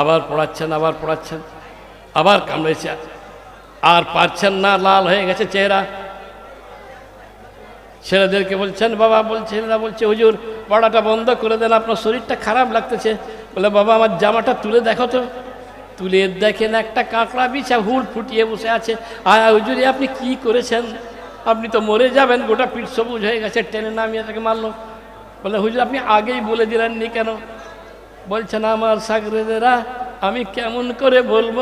আবার পড়াচ্ছেন আবার পড়াচ্ছেন, আবার কামড়েছে। আর পারছেন না, লাল হয়ে গেছে চেহারা। ছেলেদেরকে বলছেন, বাবা, বলছে ছেলেরা বলছে, হুজুর পড়াটা বন্ধ করে দেন, আপনার শরীরটা খারাপ লাগতেছে। বলে, বাবা, আমার জামাটা তুলে দেখো তো। তুলে দেখেন একটা কাঁকড়া বিছা হুড় ফুটিয়ে বসে আছে। আর হুজুরি আপনি কি করেছেন? আপনি তো মরে যাবেন, গোটা পিঠ সবুজ হয়ে গেছে। টেনে নামিয়ে তাকে মারলো। বলে, হুজুর, আপনি আগেই বলে দিলেননি কেন? বলছেন আমার সাগরেদেরা, আমি কেমন করে বলব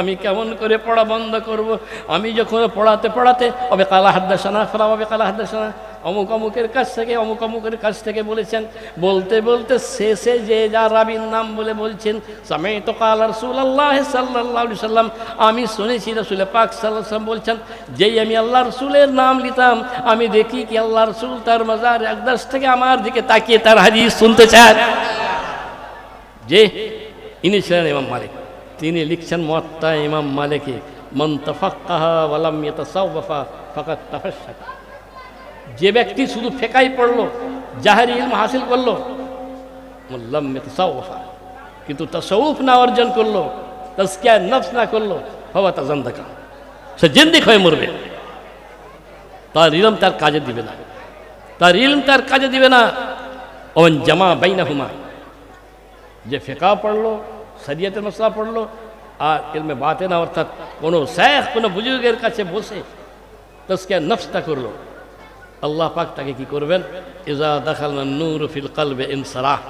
আমি কেমন করে পড়া বন্ধ করব। আমি যখন পড়াতে পড়াতে, অবে কালা হাদ্দাসানা ফেলা হবে কালা হাদ্দাসানা, অমুক অমুকের কাছ থেকে, অমুক অমুকের কাছ থেকে বলেছেন, বলতে বলতে শেষে যে যা রাবির নাম বলে বলছেন সামে তো কাল রসুল আল্লাহ সাল্লাহ সাল্লাম, আমি শুনেছি রসুল পাক সাল্লাম বলছেন, যেই আমি আল্লাহ রসুলের নাম নিতাম, আমি দেখি কি আল্লাহ রসুল তার মজার একদাস থেকে আমার দিকে তাকিয়ে তার হাজির শুনতে চান যে ইনি ছিলেন ইমাম মালিক। তিনি লিখছেন মত্তা ইমাম মালিকে ওয়ালাম ইয়াতাসাওয়াফা ফাকাত তাফাশশাকা যে ব্যক্তি শুধু ফেকাই পড়ল, জাহারি ইলম হাসিল করল মোল্লাম ইয়াতাসাওয়াফা। কিন্তু তাসাউফ না অর্জন করল, তাজকিয়া নফস না করল হওয়া তাজান্দাকা। সে জিন্দিক হয়ে মরবে। তার ইলম তার কাজে দিবে না। তার ইলম তার কাজে দিবে না। অন জামা বাইনা হুমা যে ফেকা পড়ল, শরিয়তের মশলা পড়ল, আর ইলমে বাতে না অর্থাৎ কোনো শেখ, কোনো বুজুর্গের কাছে বসে তসকে নফসটা করল। আল্লাহ পাক তাকে কি করবেন? ইজা দেখাল নূর ফিল কালবে ইনসারাহ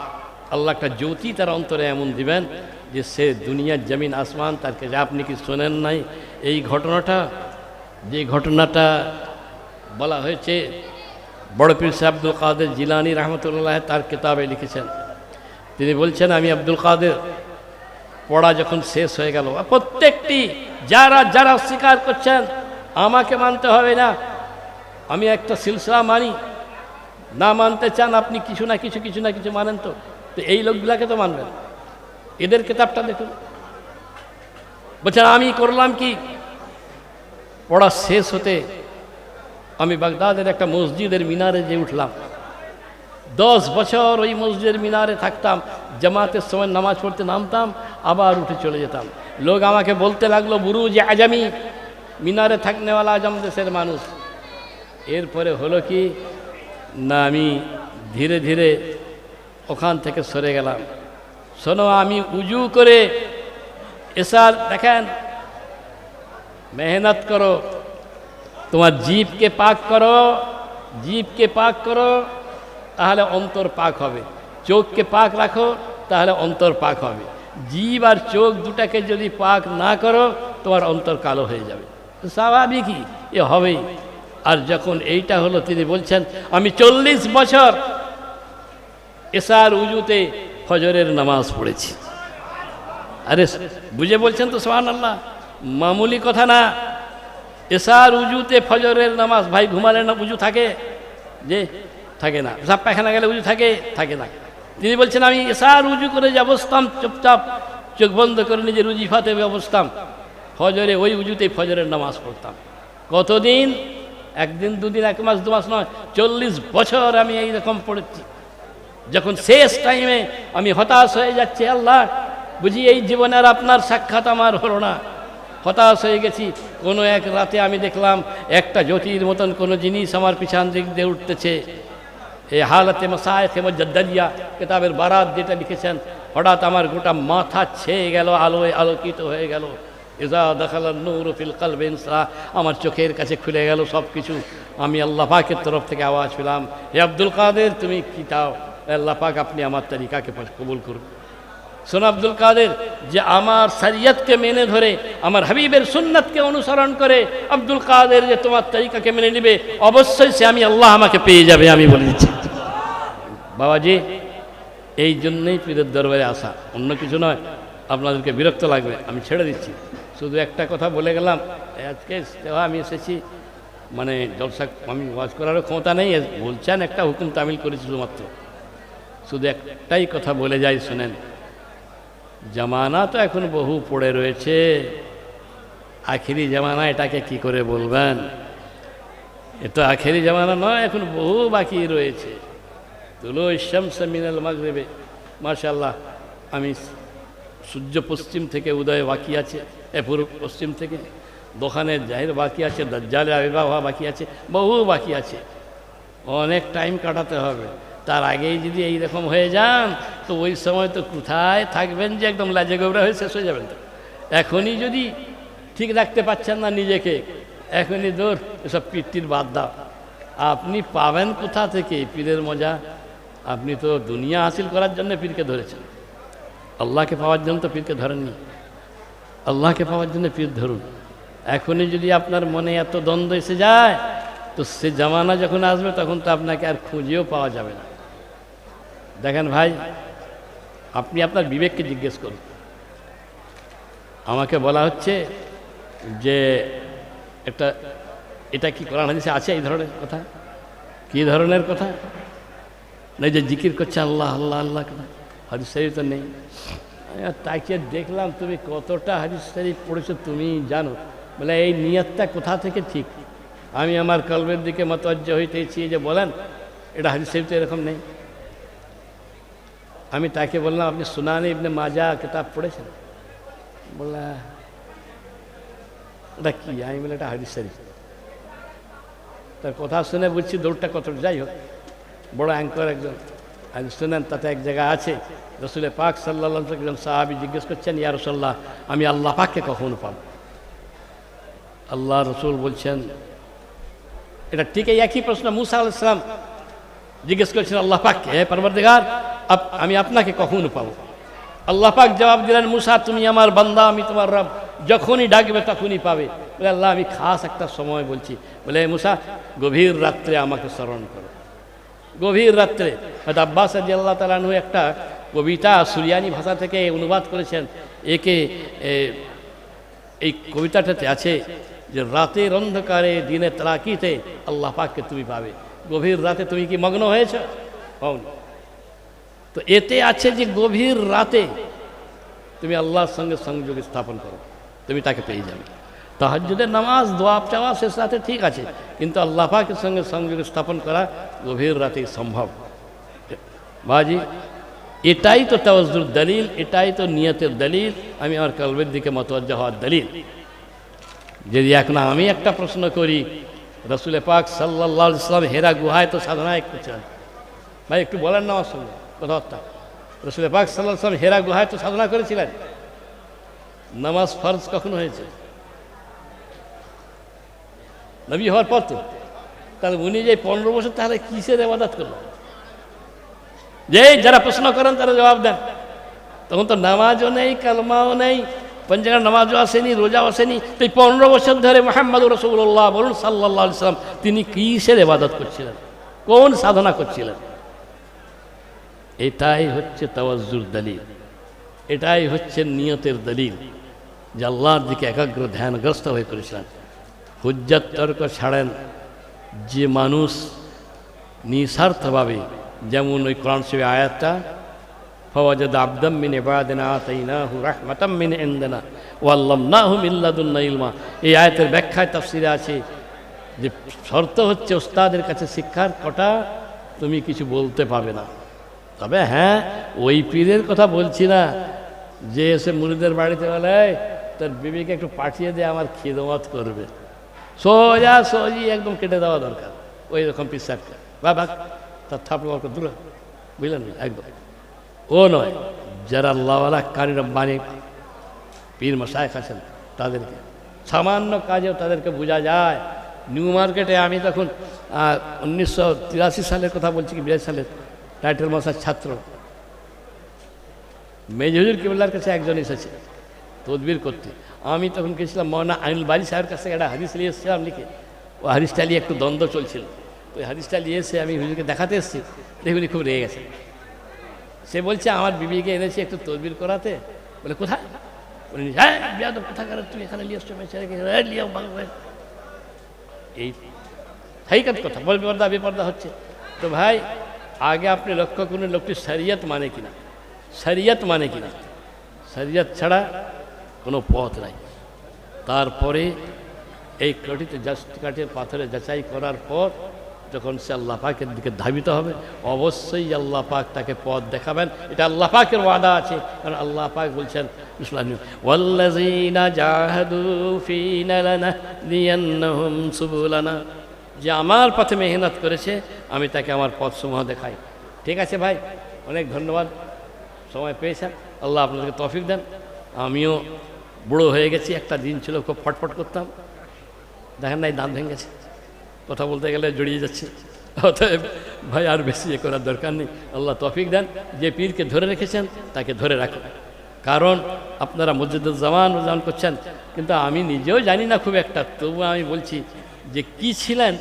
আল্লাহ একটা জ্যোতি তার অন্তরে এমন দিবেন যে সে দুনিয়ার জমিন, আসমান, তার কাছে আপনি কি শোনেন নাই? এই ঘটনাটা, যে ঘটনাটা বলা হয়েছে, বড় পীর সাহেব কাদের জিলানি রহমতুল্লাহ তার কিতাবে লিখেছেন। তিনি বলছেন, আমি আব্দুল কাদের। পড়া যখন শেষ হয়ে গেল প্রত্যেকটি যারা যারা স্বীকার করছেন, আমাকে মানতে হবে না। আমি একটা সিলসিলা মানি। না মানতে চান, আপনি কিছু না কিছু কিছু না কিছু মানেন তো। তো এই লোকগুলাকে তো মানবেন। এদের কিতাবটা দেখুন। বলছেন, আমি করলাম কি? পড়া শেষ হতে আমি বাগদাদের একটা মসজিদের মিনারে যে উঠলাম। দশ বছর ওই মসজিদের মিনারে থাকতাম, জামাতের সময় নামাজ পড়তে নামতাম, আবার উঠে চলে যেতাম। লোক আমাকে বলতে লাগল বুরু যে আজামি, মিনারে থাকনেওয়ালা আজম দেশের মানুষ। এরপরে হলো কি, না, আমি ধীরে ধীরে ওখান থেকে সরে গেলাম। শোনো, আমি উজু করে এসার, দেখেন, মেহনত করো, তোমার জীবকে পাক করো, জীবকে পাক করো তাহলে অন্তর পাক হবে। চোখকে পাক রাখো, তাহলে অন্তর পাক হবে। জীব আর চোখ দুটাকে যদি পাক না করো, তোমার অন্তর কালো হয়ে যাবে। স্বাভাবিকই, এ হবেই। আর যখন এইটা হলো, তিনি বলছেন, আমি চল্লিশ বছর এসার উজুতে ফজরের নামাজ পড়েছি। আরে, বুঝে বলছেন তো সোহান আল্লাহ মামুলি কথা না। এসার উজুতে ফজরের নামাজ, ভাই ঘুমালে না উজু থাকে? যে থাকে না। সাপ পায়খানা গেলে উজু থাকে থাকে না। তিনি বলছেন, আমি এসার উজু করে যে অবস্থাম চুপচাপ চোখ বন্ধ করে নিজের উজিফাতে অবস্থাম ফজরে ওই উজুতেই ফজরের নামাজ পড়তাম। কতদিন? একদিন, দুদিন, এক মাস, দু মাস নয়, চল্লিশ বছর আমি এই রকম পড়েছি। যখন শেষ টাইমে আমি হতাশ হয়ে যাচ্ছি, আল্লাহ, বুঝি এই জীবনের আপনার সাক্ষাৎ আমার হলো না। হতাশ হয়ে গেছি। কোনো এক রাতে আমি দেখলাম, একটা জ্যোতির মতন কোনো জিনিস আমার পিছন দিক দিয়ে উঠতেছে। এই হালতে মশায় মজ্জাদ্দালিয়া কিতাবের বারাত যেটা লিখেছেন, হঠাৎ আমার গোটা মাথা ছেয়ে গেল, আলোয় আলোকিত হয়ে গেল। ইজা দেখালার নূর ফিল কালবে ইনসা, আমার চোখের কাছে খুলে গেল সব কিছু আমি আল্লাহ পাকের তরফ থেকে আওয়াজ পেলাম, হে আব্দুল কাদের, তুমি কি চাও? আল্লাহ পাক, আপনি আমার তালিকাকে কবুল করুন। শোন আব্দুল কাদের, যে আমার শরিয়তকে মেনে ধরে, আমার হাবিবের সুন্নতকে অনুসরণ করে আব্দুল কাদের যে তোমার তরিকাকে মেনে নেবে, অবশ্যই সে আমি আল্লাহ আমাকে পেয়ে যাবে, আমি বলে দিচ্ছি। বাবাজি, এই জন্যই পীরের দরবারে আসা, অন্য কিছু নয়, আপনাদেরকে বিরক্ত লাগবে, আমি ছেড়ে দিচ্ছি। শুধু একটা কথা বলে গেলাম, আজকে আমি এসেছি মানে জলসা, আমি ওয়াজ করারও ক্ষমতা নেই, বলছেন একটা হুকুম তামিল করেছি শুধুমাত্র। শুধু একটাই কথা বলে যাই, শোনেন। জামানা তো এখন বহু পড়ে রয়েছে। আখেরি জামানা এটাকে কি করে বলবেন? এ তো আখেরি জামানা নয়, এখন বহু বাকি রয়েছে। তুলো শামস মিনাল মাগরেবে। মাশাল্লাহ আমি সূর্য পশ্চিম থেকে উদয় বাকি আছে, এ পূর্ব পশ্চিম থেকে। দোকানের জাহির বাকি আছে, দজ্জালে আবির্ভাব হওয়া বাকি আছে, বহু বাকি আছে। অনেক টাইম কাটাতে হবে। তার আগেই যদি এই রকম হয়ে যান, তো ওই সময় তো কোথায় থাকবেন যে একদম লাজে গোবরা হয়ে শেষ হয়ে যাবেন তো। এখনই যদি ঠিক রাখতে পারছেন না নিজেকে, এখনই দৌড়, এসব পিটির বাদ দাও। আপনি পাবেন কোথা থেকে? পীরের মজা। আপনি তো দুনিয়া হাসিল করার জন্য পীরকে ধরেছেন। আল্লাহকে পাওয়ার জন্য তো পীরকে ধরেননি। আল্লাহকে পাওয়ার জন্য পীর ধরুন। এখনই যদি আপনার মনে এত দ্বন্দ্ব এসে যায়, তো সে জামানা যখন আসবে, তখন তো আপনাকে আর খুঁজেও পাওয়া যাবে না। দেখেন ভাই, আপনি আপনার বিবেককে জিজ্ঞেস করুন। আমাকে বলা হচ্ছে যে একটা, এটা কি কোরআন হাদিসে আছে এই ধরনের কথা? কি ধরনের কথা? না যে জিকির করছে আল্লাহ আল্লাহ আল্লাহ কথা। হাদিস শরীফ তো নেই। তাকে দেখলাম তুমি কতটা হাদিস শরীফ পড়েছো, তুমি জানো। বলে, এই নিয়তটা কোথা থেকে ঠিক? আমি আমার কলবের দিকে মতজ্জ হইতেছি যে বলেন, এটা হাদিস শরীফ তো এরকম নেই। আমি তাকে বললাম, আপনি সুনানি ইবনে মাজা কিতাব পড়েছেন? বললা ওটা আমি বলে এটা হাদিস শরীফ। তার কথা শুনে বুঝছি দৌড়টা কত যাই হোক, বড় অ্যাঙ্কর একজন। আজ শুনেন, তাতে এক জায়গায় আছে, রসুলের পাক সাল্লাহ একজন সাহাবি জিজ্ঞেস করছেন, ইয়া রসল্লাহ আমি আল্লাহ পাককে কখন পাব? আল্লাহ রসুল বলছেন, এটা ঠিক একই প্রশ্ন মুসা আল ইসলাম জিজ্ঞেস করছেন, আল্লাহ পাককে হে পরবর্তীকার? আমি আপনাকে কখন পাবো। আল্লাহ পাক জবাব দিলেন, মুসা, তুমি আমার বান্দা, আমি তোমার রব। যখনই ডাকবে, তখনই পাবে। বলে, আল্লাহ, আমি খাস একটা সময় বলছি। বলে, মুসা, গভীর রাত্রে আমাকে স্মরণ করো। গভীর রাত্রে হয়তো আব্বাস আদি আল্লাহ তালানু একটা কবিতা সুরিয়ানি ভাষা থেকে অনুবাদ করেছেন। একে এই কবিতাটাতে আছে যে, রাতের অন্ধকারে দিনে তালাকিতে আল্লাহ পাককে তুমি পাবে। গভীর রাতে তুমি কি মগ্ন হয়েছ? হওনি। তো এতে আছে যে গভীর রাতে তুমি আল্লাহর সঙ্গে সংযোগ স্থাপন করো, তুমি তাকে পেয়ে যাবে। তাহাজুদের নামাজ দোয়াব চাওয়া শেষ রাতে ঠিক আছে, কিন্তু আল্লাহ পাকের সঙ্গে সংযোগ স্থাপন করা গভীর রাতে সম্ভব। বাজি, এটাই তো তাওয়াজুর দলিল, এটাই তো নিয়তের দলিল, আমি আমার কলবের দিকে মতজ্জা হওয়ার দলিল। যদি এখন আমি একটা প্রশ্ন করি রসুলে পাক সাল্লাহ ইসলাম হেরা গুহায় তো সাধনায় করছেন ভাই, একটু বলেন না আমার সঙ্গে। কথাবার্তা রসুলে পাক সাল্লাহ ইসলাম হেরা গুহায় তো সাধনা করেছিলেন। নামাজ ফরজ কখন হয়েছে? নবী হওয়ার পর তো। তাহলে উনি যে পনেরো বছর তাহলে কিসের এবাদাত করল? যে যারা প্রশ্ন করেন তারা জবাব দেন। তখন তো নামাজও নেই, কালমাও নেই পঞ্চাঙ্গার নামাজও আসেনি, রোজাও আসেনি। তো এই পনেরো বছর ধরে মোহাম্মদ রসুল্লাহ বলুন সাল্লাহ সাল্লাম তিনি কিসের এবাদত করছিলেন? কোন সাধনা করছিলেন? এটাই হচ্ছে তাওয়াজুর দলিল। এটাই হচ্ছে নিয়তের দলিল যে আল্লাহর দিকে একাগ্র ধ্যানগ্রস্ত হয়ে করেছিলেন। হুজ্জাত তর্ক ছাড়েন যে মানুষ নিঃস্বার্থভাবে, যেমন ওই কোরআন শিবে আয়াতটা, ফওয়াজাদ আবদাম মিন ইবাদিনা আতাইনাহু রাহমাতাম মিন ইনদিনা ওয়া আল্লামনাহু মিন লাদুন্না ইলমা। এই আয়াতের ব্যাখ্যায় তাফসিরে আছে যে শর্ত হচ্ছে, ওস্তাদের কাছে শিক্ষার কটা তুমি কিছু বলতে পাবে না। তবে হ্যাঁ ওই পীরের কথা বলছি না। যে এসে মুরিদের বাড়িতে বলে তোর বিবিকে একটু পাঠিয়ে দিয়ে আমার খিদমত করবে। সোজা সোজি একদম কেটে দেওয়া দরকার ওই রকম পিসারকে বাবা, তার থাপড় দূরে, বুঝলেন একদম। ও নয়, যারা আল্লাহওয়ালা কারি রব্বানি পীর মশায় আছেন, তাদেরকে। সামান্য কাজেও তাদেরকে বোঝা যায়। নিউ মার্কেটে আমি তখন উনিশশো তিরাশি সালের কথা বলছি কি, বিরাশি সালের? টাইটেল মশার ছাত্র। মেজহুজুর কিবলার কাছে একজন এসেছে, তদবির করতে। আমি তখন গেছিলাম মৌনা আইনুল বাড়ি সাহেবের কাছে একটা হাদিস নিয়ে এসেছিলাম লিখে ও হাদিসটা নিয়ে একটু দ্বন্দ্ব চলছিল। ওই হাদিসটা নিয়ে এসে আমি হুজুরকে দেখাতে এসেছি দেখুনি খুব রেগে গেছে সে বলছে, আমার বিবিকে এনেছি একটু তদবির করাতে। বলে, কোথায়? বলে হ্যাঁ বিয়া তো কোথায় তুমি এখানে নিয়ে এসছো এই, হাইকাত কথা, বল বিপর্দা বিপর্দা হচ্ছে। তো ভাই আগে আপনি লক্ষ্য করুন লোকটি শরিয়ত মানে কিনা শরিয়ত মানে কিনা শরিয়ত ছাড়া কোনো পথ নাই তারপরে এই জাস্ট কাঠের পাথরে যাচাই করার পর যখন সে আল্লাহ পাকের দিকে ধাবিত হবে অবশ্যই আল্লাহ পাক তাকে পথ দেখাবেন এটা আল্লাহ পাকের ওয়াদা আছে কারণ আল্লাহ পাক বলছেন ওয়াল্লাযীনা জাহাদু যে আমার পথে মেহনত করেছে, আমি তাকে আমার পথসমূহ দেখাই। ঠিক আছে ভাই? অনেক ধন্যবাদ। সময় পেয়েছেন। আল্লাহ আপনাদেরকে তফিক দেন। আমিও বুড়ো হয়ে গেছি, একটা দিন ছিল, খুব ফটফট করতাম। দেখেন নাই, দাঁত ভেঙে গেছে। কথা বলতে গেলে জড়িয়ে যাচ্ছে। অতএব ভাই, আর বেশি এ করার দরকার নেই। আল্লাহ তফিক দেন। যে পীরকে ধরে রেখেছেন, তাকে ধরে রাখুন। কারণ আপনারা মসজিদুজ্জামান উজ্জামান করছেন, কিন্তু আমি নিজেও জানি না খুব একটা তবু আমি বলছি যে কি ছিলেন?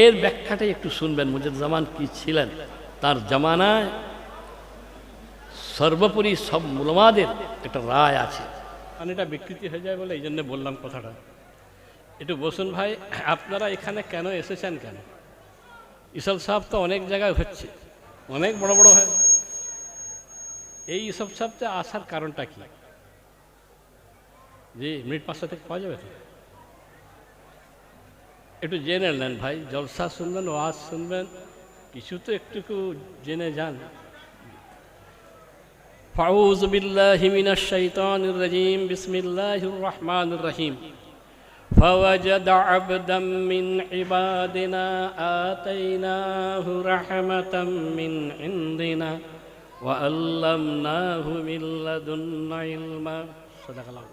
এর ব্যাখ্যাটাই একটু শুনবেন মুজিদুজ্জামান কি ছিলেন? তার জামানায় সর্বোপরি সব মুলমাদের একটা রায় আছে। মানে এটা বিকৃতি হয়ে যায় বলে এই জন্য বললাম কথাটা। একটু বসুন ভাই, আপনারা এখানে কেন এসেছেন কেন? ইসল সাহেব তো অনেক জায়গায় হচ্ছে, অনেক বড় বড় হয়। এই ইসব সাহেবতে আসার কারণটা কি? জি, মিনিট পাঁচটা থেকে পাওয়া যাবে তো? একটু জেনে নেন ভাই জলসা শুনবেন ওয়াজ শুনবেন কিছু তো একটু জেনে যান فأعوذ بالله من الشيطان الرجيم بسم الله الرحمن الرحيم فوجد عبدا من عبادنا آتيناه رحمة من عندنا وألمناه من لدنا علما صدق الله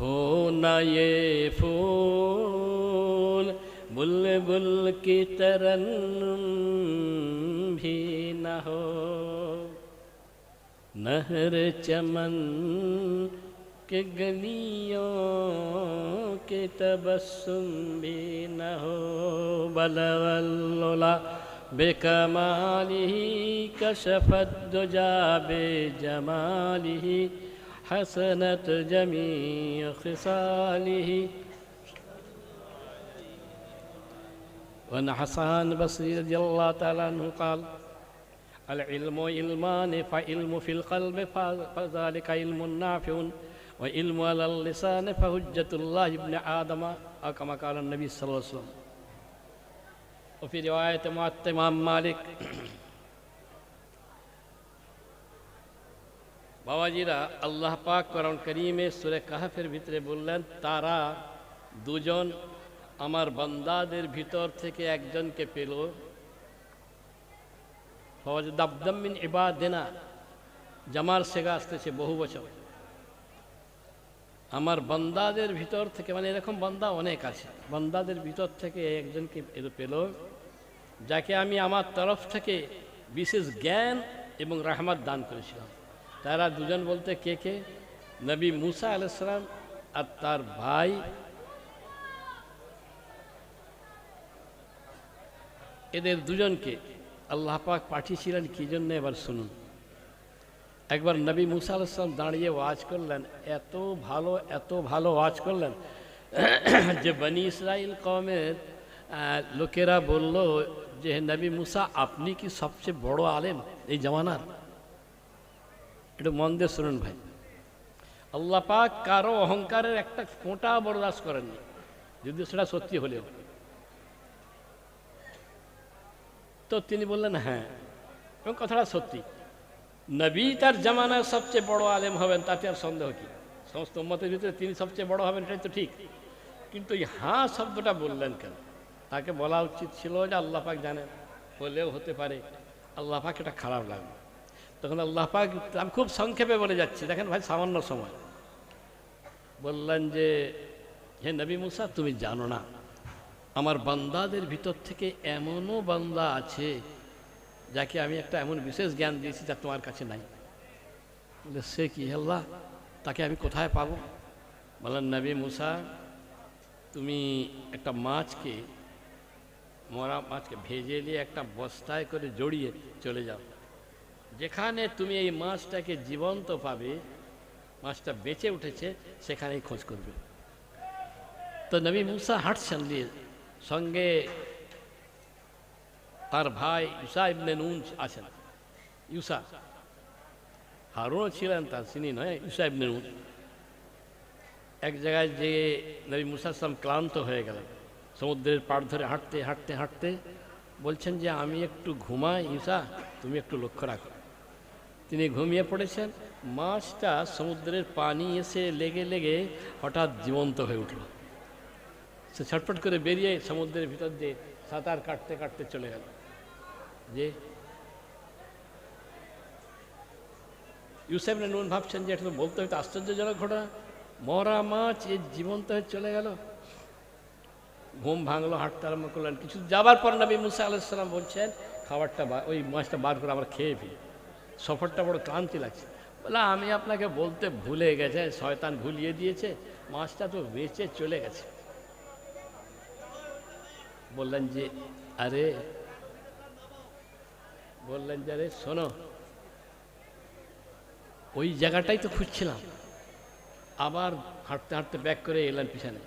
ہونا یہ پھول بل بل کی ترن بھی نہ ہو۔ نہر چمن کے گلیوں کی تبسم بھی نہ ہو۔ بلولا بے کمالی کشفت دجا بے جمالی حسنت جميع خصاله. وعن حسان بصري رضي الله تعالى عنه قال العلم علمان فعلم في القلب فذلك علم نافع وعلم على اللسان فهجة الله ابن آدم أو كما قال النبي صلى الله عليه وسلم. وفي رواية إمام مالك বাবাজিরা আল্লাহ পাক করণ করিমে সুরে কাহাফের ভিতরে বললেন, তারা দুজন আমার বান্দাদের ভিতর থেকে একজনকে পেল। দাবদামিন দেনা জামার সেগা আসতেছে বহু বছর। আমার বান্দাদের ভিতর থেকে মানে এরকম বান্দা অনেক আছে, বান্দাদের ভিতর থেকে একজনকে পেল, যাকে আমি আমার তরফ থেকে বিশেষ জ্ঞান এবং রাহমাত দান করেছিলাম। তারা দুজন বলতে কে কে? নবী মুসা আলাইসালাম আর তার ভাই। এদের দুজনকে আল্লাহ পাক পাঠিয়েছিলেন, কি জন্য? এবার শুনুন। একবার নবী মুসা আলাইসালাম দাঁড়িয়ে ওয়াজ করলেন, এত ভালো এত ভালো ওয়াজ করলেন যে বনি ইসরাইল কমের লোকেরা বলল যে নবী মুসা, আপনি কি সবচেয়ে বড় আলেম এই জামানার? একটু মন দিয়ে শুনুন ভাই। আল্লাহ পাক কারও অহংকারের একটা ফোঁটা বরদাস্ত করেননি। যদি সেটা সত্যি হলেও। তো তিনি বললেন হ্যাঁ এবং কথাটা সত্যি। নবী তার জামানায় সবচেয়ে বড় আলেম হবেন, তাতে আর সন্দেহ কি? সমস্ত মতের ভিতরে তিনি সবচেয়ে বড় হবেন, এটাই তো ঠিক। কিন্তু এই হাঁ শব্দটা বললেন কেন? তাকে বলা উচিত ছিল যে আল্লাহ পাক জানেন, হলেও হতে পারে। আল্লাহ পাক এটা খারাপ লাগবে। তখন আল্লাহ পাক আমি খুব সংক্ষেপে বলে যাচ্ছি। দেখেন ভাই, সামান্য সময়। বললেন যে, হে নবী মুসা, তুমি জানো না, আমার বান্দাদের ভিতর থেকে এমনও বান্দা আছে যাকে আমি একটা এমন বিশেষ জ্ঞান দিয়েছি যা তোমার কাছে নাই। বলে, সে কি আল্লাহ? তাকে আমি কোথায় পাবো? বললেন, নবী মুসা, তুমি একটা মাছকে, মরা মাছকে ভেজে নিয়ে একটা বস্তায় করে জড়িয়ে চলে যাও। যেখানে তুমি এই মাছটাকে জীবন্ত পাবে, মাছটা বেঁচে উঠেছে, সেখানেই খোঁজ করবে। তো নবী মুসা হাঁটছেন দিয়ে সঙ্গে তার ভাই ইউসা ইবনে নুন আছেন। ইউসা হারুনও ছিলেন, তার চিনি নয় ইউসা ইবনে নুন। এক জায়গায় যে নবী মুসাসলাম ক্লান্ত হয়ে গেলেন, সমুদ্রের পাড় ধরে হাঁটতে হাঁটতে হাঁটতে, বলছেন যে, আমি একটু ঘুমাই ইসা তুমি একটু লক্ষ্য রাখো। তিনি ঘুমিয়ে পড়েছেন। মাছটা সমুদ্রের পানি এসে লেগে লেগে হঠাৎ জীবন্ত হয়ে উঠল। সে ছটফট করে বেরিয়ে সমুদ্রের ভিতর দিয়ে সাঁতার কাটতে কাটতে চলে গেল। যে ইউসেফ নুন ভাবছেন যে এটা তো বলতে হয়তো আশ্চর্যজনক ঘটনা। মরা মাছ এ জীবন্ত হয়ে চলে গেল। ঘুম ভাঙলো, হাঁটতে আরম্ভ করলেন। কিছু যাবার পর নবী মুসা আলাইসাল্লাম বলছেন, খাবারটা ওই মাছটা বার করে আমরা খেয়ে ফেলি সফরটা বড় ক্লান্তি লাগছে। বলে আমি আপনাকে বলতে ভুলে গেছে, শয়তান ভুলিয়ে দিয়েছে, মাছটা তো বেঁচে চলে গেছে। বললেন যে, আরে, বললেন যে, আরে, শোনো, ওই জায়গাটাই তো খুঁজছিলাম। আবার হাঁটতে হাঁটতে ব্যাক করে এলেন পিছনে।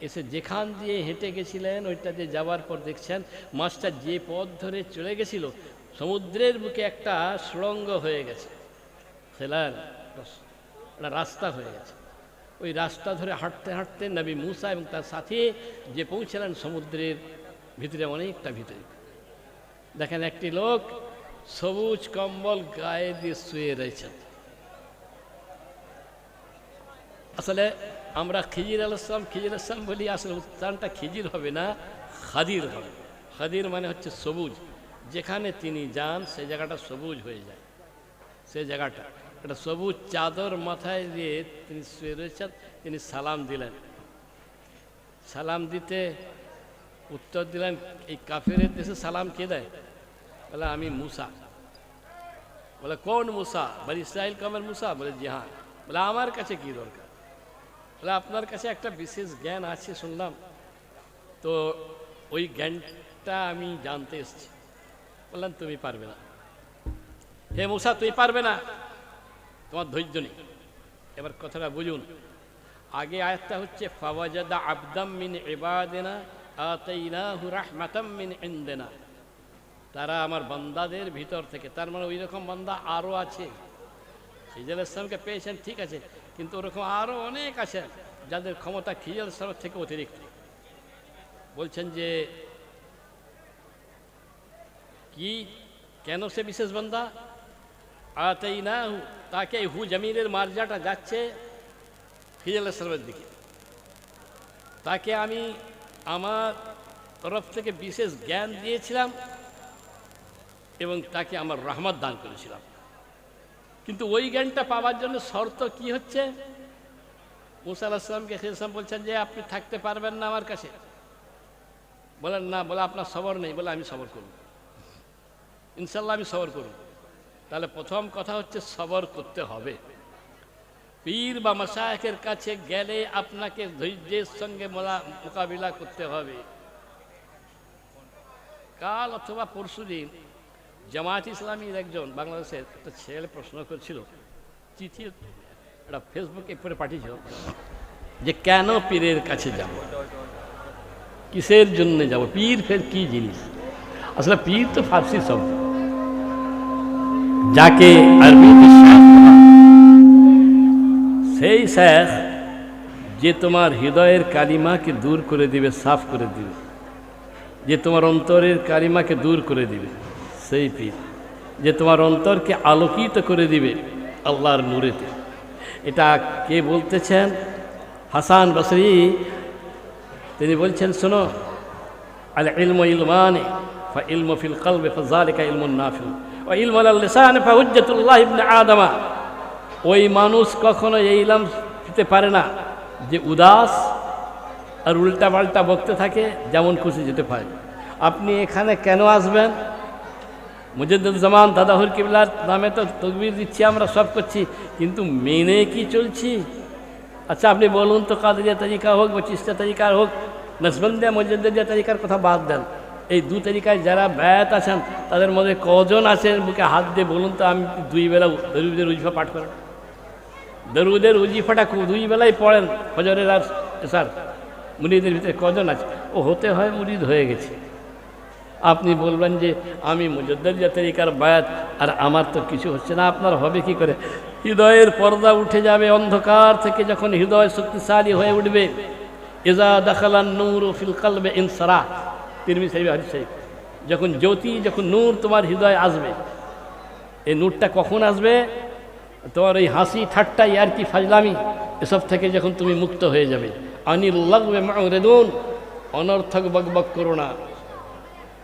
এসে যেখান দিয়ে হেঁটে গেছিলেন, ওইটা দিয়ে যাওয়ার পর দেখছেন, মাছটা যে পথ ধরে চলে গেছিল সমুদ্রের বুকে একটা সুড়ঙ্গ হয়ে গেছে। সেলার একটা রাস্তা হয়ে গেছে। ওই রাস্তা ধরে হাঁটতে হাঁটতে নবী মুসা এবং তার সাথে যে পৌঁছালেন সমুদ্রের ভিতরে অনেকটা ভিতরে। দেখেন একটি লোক সবুজ কম্বল গায়ে দিয়ে শুয়ে রয়েছেন আসলে আমরা খিজির আলাম খিজির আসলাম বলি আসলে উচ্চারণটা খিজির হবে না, খাদির হবে। খাদির মানে হচ্ছে সবুজ। যেখানে তিনি যান সেই জায়গাটা সবুজ হয়ে যায়। সে জায়গাটা, একটা সবুজ চাদর মাথায় দিয়ে তিনি শুয়ে রয়েছেন, তিনি সালাম দিলেন। সালাম দিতে উত্তর দিলেন, এই কাফেরের দেশে সালাম কে দেয়? বলে, আমি মুসা। বলে, কোন মুসা? বলে ইসরায়েল কমের মুসা? বলে জি হ্যাঁ বলে, আমার কাছে কি দরকার? বলে, আপনার কাছে একটা বিশেষ জ্ঞান আছে, শুনলাম। তো ওই জ্ঞানটা আমি জানতে এসেছি। বললাম তুমি পারবে না। হে মুসা, তুমি পারবে না? তোমার ধৈর্য নেই। এবার কথাটা বুঝুন। আগে আয়াতটা হচ্ছে, ফাওয়াজাদা আবদাম মিন ইবাদেনা, আতাইনাহু রাহমাতাম মিন ইনদেনা। তারা আমার বান্দাদের ভিতর থেকে, তার মানে ওই রকম বান্দা আরও আছে। খিজাল ইসলামকে পেয়েছেন, ঠিক আছে, কিন্তু ওরকম আরও অনেক আছে যাদের ক্ষমতা খিজাল ইসলামের থেকে অতিরিক্ত। বলছেন যে কি? কেন সে বিশেষ বান্দা? আতাই না তাকে হু জমিনের মার্জাটা যাচ্ছে খিজাল ইসলামের দিকে। তাকে আমি আমার তরফ থেকে বিশেষ জ্ঞান দিয়েছিলাম এবং তাকে আমার রহমত দান করেছিলাম। কিন্তু ওই জ্ঞানটা পাওয়ার জন্য শর্ত কি হচ্ছে? মুসা আলাহিসামকে খেসাম বলছেন যে, আপনি থাকতে পারবেন না আমার কাছে। বলেন, না, বলে আপনার সবর নেই, বলে আমি সবর করব। ইনশাল্লাহ আমি সবর করব। তাহলে প্রথম কথা হচ্ছে সবর করতে হবে। পীর বা মাসায়কের কাছে গেলে আপনাকে ধৈর্যের সঙ্গে মোকাবিলা করতে হবে। কাল অথবা পরশুদিন জামায়াত ইসলামীর একজন বাংলাদেশের একটা ছেলে প্রশ্ন করছিল, চিঠি একটা ফেসবুকে পরে পাঠিয়েছিল যে কেন পীরের কাছে যাব? কিসের জন্য যাব? পীর ফের কি জিনিস? আসলে পীর তো ফার্সি শব্দ। যাকে আরবিতে সেই শেখ যে তোমার হৃদয়ের কালিমাকে দূর করে দিবে, সাফ করে দিবে। যে তোমার অন্তরের কালিমাকে দূর করে দিবে, সেই পীর। যে তোমার অন্তরকে আলোকিত করে দিবে আল্লাহর নূরেতে। এটা কে বলতেছেন? হাসান বসরি। তিনি বলছেন, শোনো আল ইলম ইলমানে ফা ইলম ফিল কলবে ফাজালিকা ইলমুন নাফিউ ও ইলম আল লিসানে ফা হুজ্জাতুল্লাহ ইবনে আদমা ওই মানুষ কখনো এই ইলম পেতে পারে না যে উদাস আর উল্টা পাল্টা বকতে থাকে, যেমন খুশি যেতে পারে। আপনি এখানে কেন আসবেন? মুজিদুজ্জামান দাদাহুর কিবলার নামে তো তকবির দিচ্ছি আমরা, সব করছি। কিন্তু মেনে কি চলছি? আচ্ছা আপনি বলুন তো কাদরিয়া তরিকা হোক বা চিস্তা তরিকার হোক, নসবন্দিয়া মজদ্দিয়া তরিকার কথা বাদ দেন। এই দু তরিকায় যারা ব্যয়াত আছেন, তাদের মধ্যে কজন আছেন? বুকে হাত দিয়ে বলুন তো, আমি দুই বেলা দরুদের উজিফা পাঠ করেন। দরুদের উজিফাটা খুব দুই বেলাই পড়েন হজরের আর স্যার মুরিদের ভিতরে কজন আছে? ও হতে হয় মুরিদ হয়ে গেছে। আপনি বলবেন যে, আমি মুজদ্দিয়া তরিকার বায়াত, আর আমার তো কিছু হচ্ছে না, আপনার হবে কি করে? হৃদয়ের পর্দা উঠে যাবে, অন্ধকার থেকে যখন হৃদয় শক্তিশালী হয়ে উঠবে। এজা দাখালান নূর ফিল কালবে ইনসারা তিরমি সাহেব হাজি সাহেব যখন জ্যোতি, যখন নূর তোমার হৃদয়ে আসবে, এই নূরটা কখন আসবে? তোমার এই হাসি, ঠাট্টা ইয়ার কি ফাজলামি, এসব থেকে যখন তুমি মুক্ত হয়ে যাবে। আনিল লাগবে মাউরেদুন অনর্থক বকবক করো না।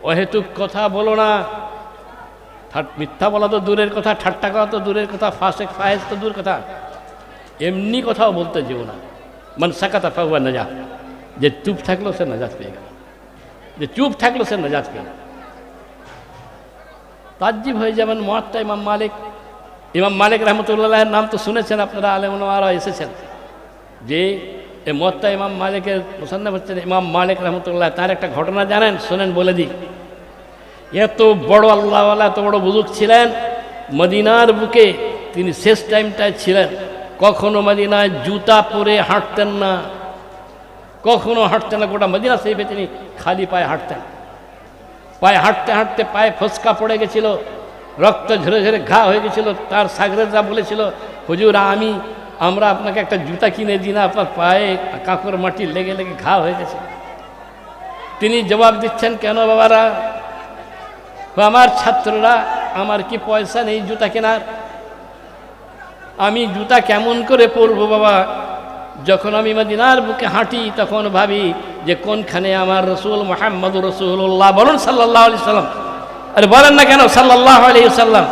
অহেতুক কথা বলো না। মিথ্যা বলা তো দূরের কথা, ঠাট্টা করা তো দূরের কথা, ফাঁসেক, ফায়েজ তো দূর কথা। এমনি কথাও বলতে যেও না। মান সাকাতা ফাহুয়া নাজাত। যে চুপ থাকল সে নাজাত পেয়ে গেল। যে চুপ থাকল সে নাজাত পেয়ে গেল তাজ্জিব হয়ে যাবেন মহাত্মা ইমাম মালিক। ইমাম মালিক রহমতুল্লাহের নাম তো শুনেছেন আপনারা আলেমরা এসেছেন। যে এ মত্তা ইমাম মালিকের মুসান্নাফ হচ্ছেন ইমাম মালিক রহমতুল্লাহ, তার একটা ঘটনা জানেন, শোনেন, বলে দিই। এত বড় আল্লাহওয়ালা, এত বড় বুজুর্গ ছিলেন, মদিনার বুকে তিনি শেষ টাইমটায় ছিলেন। কখনো মদিনায় জুতা পরে হাঁটতেন না। কখনো হাঁটতেন না, গোটা মদিনা সেইফে তিনি খালি পায়ে হাঁটতেন। পায়ে হাঁটতে হাঁটতে পায়ে ফসকা পড়ে গেছিল, রক্ত ঝরে ঝরে ঘা হয়ে গেছিল, তার সাগরেদরা বলেছিল, হুজুর, আমি, আমরা আপনাকে একটা জুতা কিনে দিই না, আপনার পায়ে কাঁকর মাটি লেগে লেগে ঘা হয়ে গেছে। তিনি জবাব দিচ্ছেন, কেন বাবারা? আমার ছাত্ররা, আমার কি পয়সা নেই জুতা কেনার? আমি জুতা কেমন করে পরবো বাবা? যখন আমি মদিনার বুকে হাঁটি, তখন ভাবি যে কোনখানে আমার রসুল মোহাম্মদ রসুল্লাহ বলুন সাল্লাহ আলি সাল্লাম। আরে বলেন না কেন সাল্লাহ আলি সাল্লাম?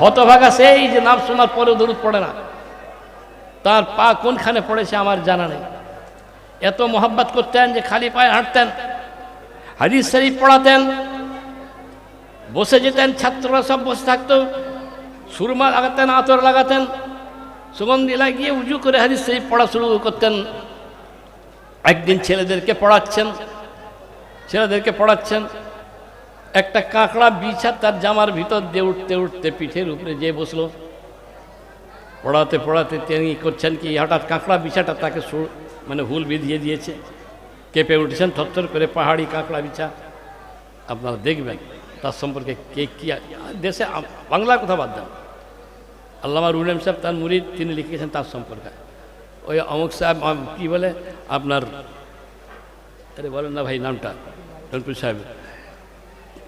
হতভাগা সেই যে নাম শোনার পরে দূরত পড়ে না। তার পা কোনখানে পড়েছে আমার জানা নেই। এত মোহাব্বত করতেন যে খালি পায়ে হাঁটতেন, হাদিস শরীফ পড়াতেন, বসে যেতেন, ছাত্ররা সব বসে থাকতো, সুরমা লাগাতেন, আতর লাগাতেন সুগন্ধি লাগিয়ে উজু করে হাদিস সেই পড়া শুরু করতেন। একদিন ছেলেদেরকে পড়াচ্ছেন ছেলেদেরকে পড়াচ্ছেন। একটা কাঁকড়া বিছা তার জামার ভিতর দিয়ে উঠতে উঠতে পিঠের উপরে যেয়ে বসল। পড়াতে পড়াতে তিনি করছেন কি, হঠাৎ কাঁকড়া বিছাটা তাকে মানে হুল বিধিয়ে দিয়েছে। কেঁপে উঠেছেন, থরথর করে পাহাড়ি কাঁকড়া বিছা। আপনারা দেখবেন, তার সম্পর্কে কে, কী, দেশে বাংলা কথা বাদ দেন। আল্লামা রুলেম সাহেব তার মুরিদ তিনি লিখেছেন তার সম্পর্কে ওই অমুক সাহেব আম- কি বলে আপনার আরে বলেন না ভাই নামটা রনপুর সাহেব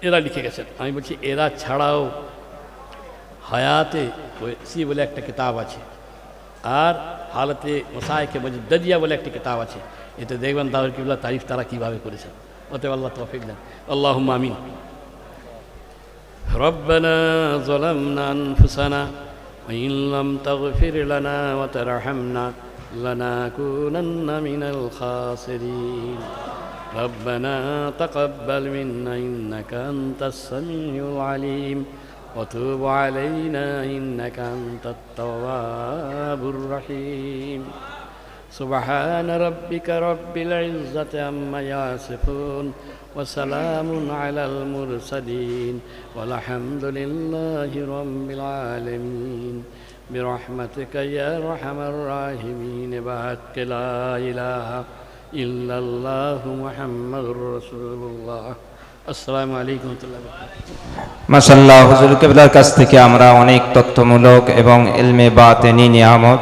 এরা লিখে গেছেন আমি বলছি এরা ছাড়াও হায়াতে ওয়েসি বলে একটা কিতাব আছে আর হালতে মোসাইকে মজদ্দিয়া বলে একটি কিতাব আছে এতে দেখবেন দাউর কিবলা তারিফ তারা কীভাবে করেছেন অতএব আল্লাহ তৌফিক দেন আল্লাহ আমিন ربنا ظلمنا أنفسنا وإن لم تغفر لنا وترحمنا لنكونن من الخاسرين. ربنا تقبل منا إنك أنت السميع العليم. وتوب علينا إنك أنت التواب الرحيم. سبحان ربك رب العزة عما يصفون وسلام على المرسلين والحمد لله رب العالمين برحمتك يا أرحم الراحمين بحق لا إله إلا الله محمد رسول الله السلام عليكم ورحمة الله وبركاته মাসাল্লাহ হুজুর কেবলার কাছ থেকে আমরা অনেক তথ্যমূলক এবং এলমে বাতেনি নিয়ামত